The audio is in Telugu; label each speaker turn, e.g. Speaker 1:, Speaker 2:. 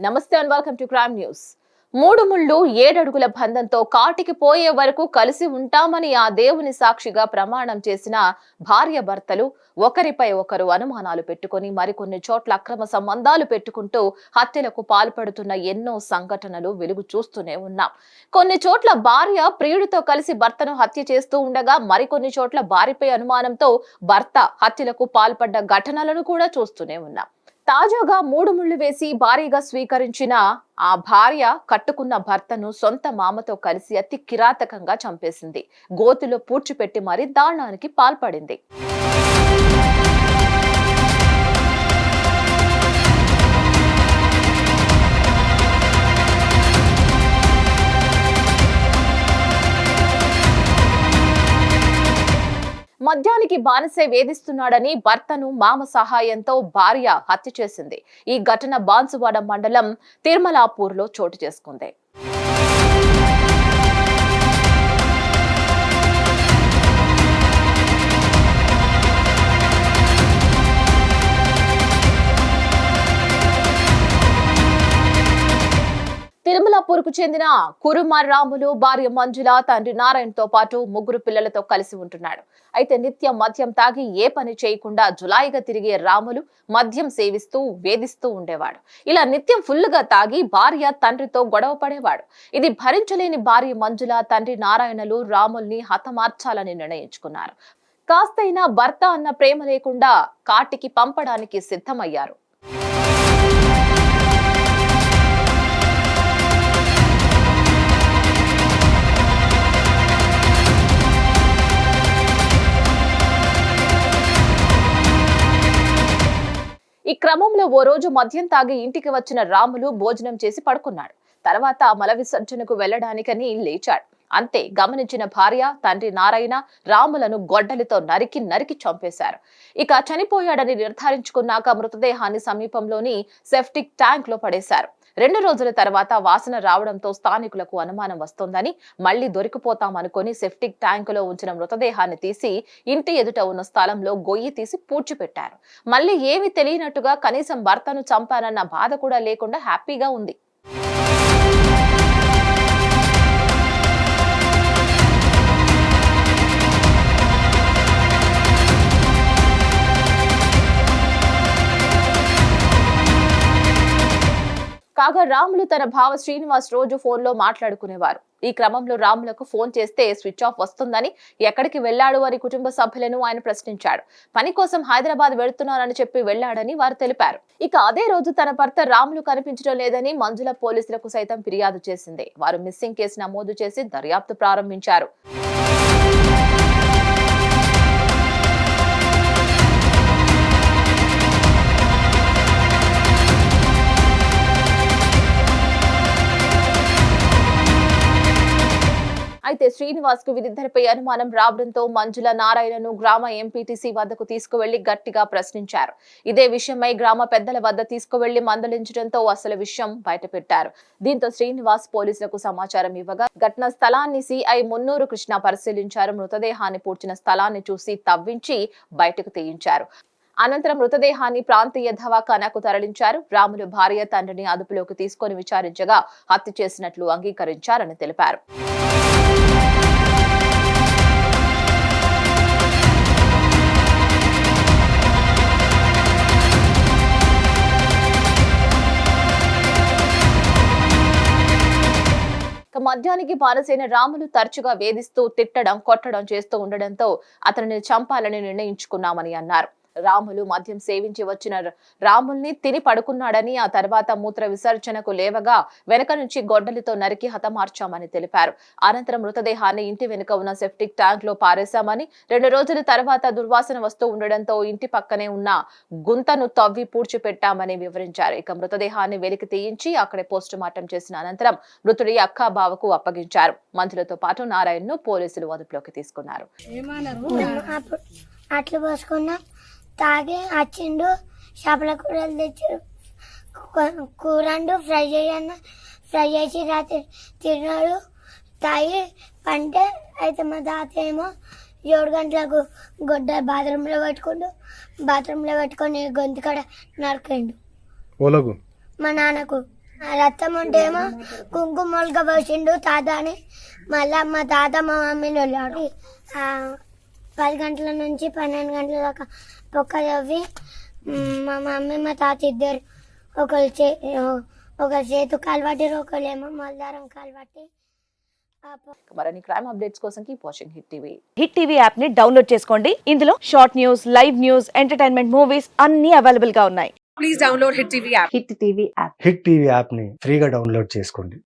Speaker 1: Namaste and welcome to crime news మూడు ముళ్ళు ఏడడుగుల బంధంతో కాటికి పోయే వరకు కలిసి ఉంటామని ఆ దేవుని సాక్షిగా ప్రమాణం చేసిన భార్య భర్తలు ఒకరిపై ఒకరు అనుమానాలు పెట్టుకొని మరికొన్ని చోట్ల అక్రమ సంబంధాలు పెట్టుకుంటూ హత్యలకు పాల్పడుతున్న ఎన్నో సంఘటనలు వెలుగు చూస్తూనే ఉన్నాం. కొన్ని చోట్ల భార్య ప్రియుడితో కలిసి భర్తను హత్య చేస్తూ ఉండగా మరికొన్ని చోట్ల భార్యపై అనుమానంతో భర్త హత్యలకు పాల్పడ్డ ఘటనలను కూడా చూస్తూనే ఉన్నాం. తాజాగా మూడు ముళ్ళు వేసి భారీగా స్వీకరించిన ఆ భార్య కట్టుకున్న భర్తను సొంత మామతో కలిసి అతి కిరాతకంగా చంపేసింది. గోతులో పూడ్చిపెట్టి మరీ దారుణానికి పాల్పడింది. మద్యానికి బానిసే వేధిస్తున్నాడని భర్తను మామ సహాయంతో భార్య హత్య చేసింది. ఈ ఘటన బాన్సువాడ మండలం తిరుమలాపూర్లో చోటు చేసుకుంది. తిరుమలాపూర్కు చెందిన కురుమార్ రాములు భార్య మంజుల తండ్రి నారాయణతో పాటు ముగ్గురు పిల్లలతో కలిసి ఉంటున్నాడు. అయితే నిత్యం మద్యం తాగి ఏ పని చేయకుండా జులాయిగా తిరిగే రాములు మద్యం సేవిస్తూ వేధిస్తూ ఉండేవాడు. ఇలా నిత్యం ఫుల్గా తాగి భార్య తండ్రితో గొడవ పడేవాడు. ఇది భరించలేని భార్య మంజుల తండ్రి నారాయణలు రాముల్ని హతమార్చాలని నిర్ణయించుకున్నారు. కాస్తైనా భర్త అన్న ప్రేమ లేకుండా కాటికి పంపడానికి సిద్ధమయ్యారు. క్రమంలో ఓ రోజు మద్యం తాగి ఇంటికి వచ్చిన రాములు భోజనం చేసి పడుకున్నాడు. తర్వాత మల విసర్జనకు వెళ్ళడానికని లేచాడు. అంతే గమనించిన భార్య తండ్రి నారాయణ రాములను గొడ్డలితో నరికి నరికి చంపేశారు. ఇక చనిపోయాడని నిర్ధారించుకున్నాక మృతదేహాన్ని సమీపంలోని సెఫ్టిక్ ట్యాంక్లో పడేశారు. రెండు రోజుల తర్వాత వాసన రావడంతో స్థానికులకు అనుమానం వస్తోందని మళ్ళీ దొరికిపోతామనుకొని సెఫ్టిక్ ట్యాంకులో ఉంచిన మృతదేహాన్ని తీసి ఇంటి ఎదుట ఉన్న స్థలంలో గొయ్యి తీసి పూడ్చిపెట్టారు. మళ్ళీ ఏమీ తెలియనట్టుగా కనీసం భర్తను చంపానన్న బాధ కూడా లేకుండా హ్యాపీగా ఉంది. కాగా రాములు తన భావ శ్రీనివాస్ రోజు ఫోన్లో మాట్లాడుకునేవారు. ఈ క్రమంలో రాములకు ఫోన్ చేస్తే స్విచ్ ఆఫ్ వస్తుందని ఎక్కడికి వెళ్ళాడు అని కుటుంబ సభ్యులను ఆయన ప్రశ్నించాడు. పని కోసం హైదరాబాద్ వెళ్తున్నానని చెప్పి వెళ్ళాడని వారు తెలిపారు. ఇక అదే రోజు తన భర్త రాములు కనిపించడం లేదని మంజుల పోలీసులకు సైతం ఫిర్యాదు చేసింది. వారు మిస్సింగ్ కేసు నమోదు చేసి దర్యాప్తు ప్రారంభించారు. అయితే శ్రీనివాస్కు వీరిద్దరిపై అనుమానం రావడంతో మంజుల నారాయణను గ్రామ ఎంపీటీసీ వద్దకు తీసుకువెళ్ళి గట్టిగా ప్రశ్నించారు. ఇదే విషయమై గ్రామ పెద్దల వద్ద తీసుకువెళ్ళి మందలించడంతో అసలు విషయం బయటపెట్టారు. దీంతో శ్రీనివాస్ పోలీసులకు సమాచారం ఇవ్వగా ఘటన స్థలాన్ని సిఐ మున్నూరు కృష్ణ పరిశీలించారు. మృతదేహాన్ని పూడ్చిన స్థలాన్ని చూసి తవ్వించి బయటకు తీయించారు. అనంతరం మృతదేహాన్ని ప్రాంతీయ దవాఖానాకు తరలించారు. రాములు భార్య తండ్రిని అదుపులోకి తీసుకొని విచారించగా హత్య చేసినట్లు అంగీకరించారని తెలిపారు. ఇక మద్యానికి బానిసైన రాములు తరచుగా వేధిస్తూ తిట్టడం కొట్టడం చేస్తూ ఉండడంతో అతనిని చంపాలని నిర్ణయించుకున్నామని అన్నారు. రాములు మద్యం సేవించి వచ్చిన రాముల్ని తిని పడుకున్నాడని ఆ తర్వాత మూత్ర విసర్జనకు లేవగా వెనక నుంచి గొడ్డలితో నరికి హతమార్చామని తెలిపారు. అనంతరం మృతదేహాన్ని ఇంటి వెనుక ఉన్న సెప్టిక్ ట్యాంక్లో పారేశామని రెండు రోజుల తర్వాత దుర్వాసన వస్తూ ఉండడంతో ఇంటి పక్కనే ఉన్న గుంతను తవ్వి పూడ్చిపెట్టామని వివరించారు. ఇక మృతదేహాన్ని వెలికి తీయించి అక్కడే పోస్టు మార్టం చేసిన అనంతరం మృతుడి అక్కా బావకు అప్పగించారు. మంత్రులతో పాటు నారాయణ్ను పోలీసులు అదుపులోకి తీసుకున్నారు.
Speaker 2: అట్లు పోసుకున్నా తాగి వచ్చిండు చేపల కూరలు తెచ్చి కూరండు ఫ్రై చేయన్న ఫ్రై చేసి రాత్రి తిన్నాడు. తాగి పంటే అయితే మా తాత ఏమో ఏడు గంటలకు గొడ్డ బాత్రూంలో పెట్టుకుండు. బాత్రూంలో పెట్టుకొని గొంతు కాడ నరికిండు.
Speaker 3: ఓలకు?
Speaker 2: మా నాన్నకు. రక్తం ఉంటేమో కుంకుమలుగా పోసిండు తాత అని. మళ్ళా మా తాత మా మమ్మీని వెళ్ళాడు. పది గంటల నుంచి పన్నెండు గంటల దాకా పొక్క తవ్వి మ్, మమ్మీ మా తాత ఇద్దరు ఒకరు చే ఒకరు చేతు కాలుబట్టి ఒకరేమో మల్దారం పొ-
Speaker 1: మరిన్ని క్రైమ్ అప్డేట్స్ కోసం keep watching hit TV
Speaker 3: hit TV యాప్ని డౌన్లోడ్ చేసుకోండి. ఇందులో short news live news entertainment movies అన్ని అవైలబుల్గా ఉన్నాయి.
Speaker 4: Please download Hit TV app.
Speaker 5: Hit TV app
Speaker 6: hit TV యాప్ని ఫ్రీగా డౌన్లోడ్ చేసుకోండి.